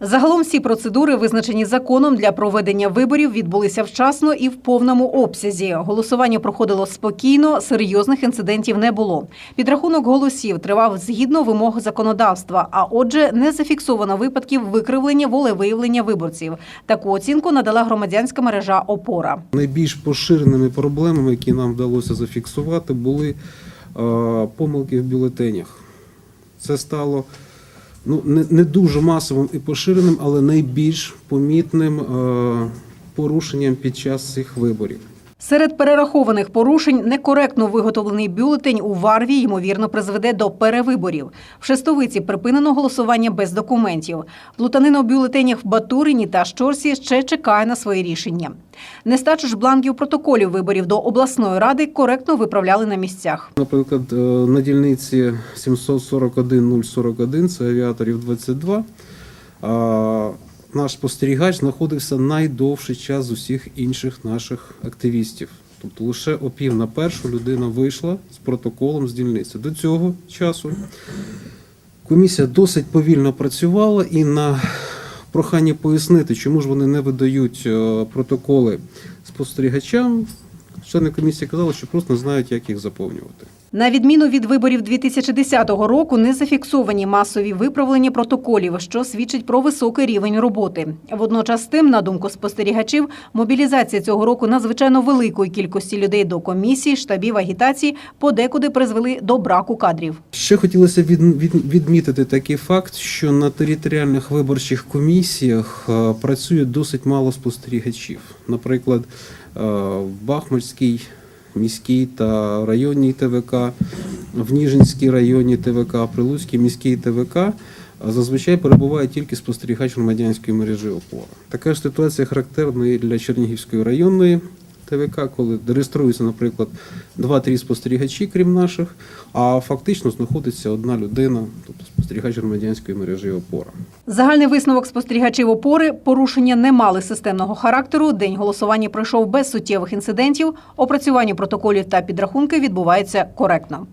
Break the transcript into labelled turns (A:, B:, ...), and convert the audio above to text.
A: Загалом всі процедури, визначені законом для проведення виборів, відбулися вчасно і в повному обсязі. Голосування проходило спокійно, серйозних інцидентів не було. Підрахунок голосів тривав згідно вимог законодавства, а отже, не зафіксовано випадків викривлення волевиявлення виборців. Таку оцінку надала громадянська мережа Опора.
B: Найбільш поширеними проблемами, які нам вдалося зафіксувати, були е, помилки в бюлетенях. Це стало ну, не, не дуже масовим і поширеним, але найбільш помітним е, порушенням під час цих виборів.
A: Серед перерахованих порушень некоректно виготовлений бюлетень у Варві ймовірно призведе до перевиборів. В Шестовиці припинено голосування без документів. Плутанина у бюлетенях в Батурині та Щорсі ще чекає на своє рішення. Нестачу ж бланків протоколів виборів до обласної ради коректно виправляли на місцях.
B: Наприклад, е, на дільниці 741-041, це авіаторів 22, а, наш спостерігач знаходився найдовший час з усіх інших наших активістів. Тобто лише о пів на першу людина вийшла з протоколом з дільниці. До цього часу комісія досить повільно працювала і на прохання пояснити, чому ж вони не видають е, протоколи спостерігачам. Члени комісії казали, що просто не знають, як їх заповнювати.
A: На відміну від виборів 2010 року, не зафіксовані масові виправлення протоколів, що свідчить про високий рівень роботи. Водночас, тим, на думку спостерігачів, мобілізація цього року надзвичайно великої кількості людей до комісій, штабів агітації подекуди призвели до браку кадрів.
B: Ще хотілося від, від, відмітити такий факт, що на територіальних виборчих комісіях е, працює досить мало спостерігачів. Наприклад, е, в Бахмутській міській та районній ТВК, в Ніжинській районній ТВК, Прилуцькій міській ТВК е, зазвичай перебуває тільки спостерігач громадянської мережі опора. Така ж ситуація характерна і для Чернігівської районної ТВК, коли реєструються, наприклад, 2-3 спостерігачі, крім наших, а фактично знаходиться одна людина, тобто спостерігач громадянської мережі опора.
A: Загальний висновок спостерігачів опори порушення не мали системного характеру. День голосування пройшов без суттєвих інцидентів. Опрацювання протоколів та підрахунки відбувається коректно.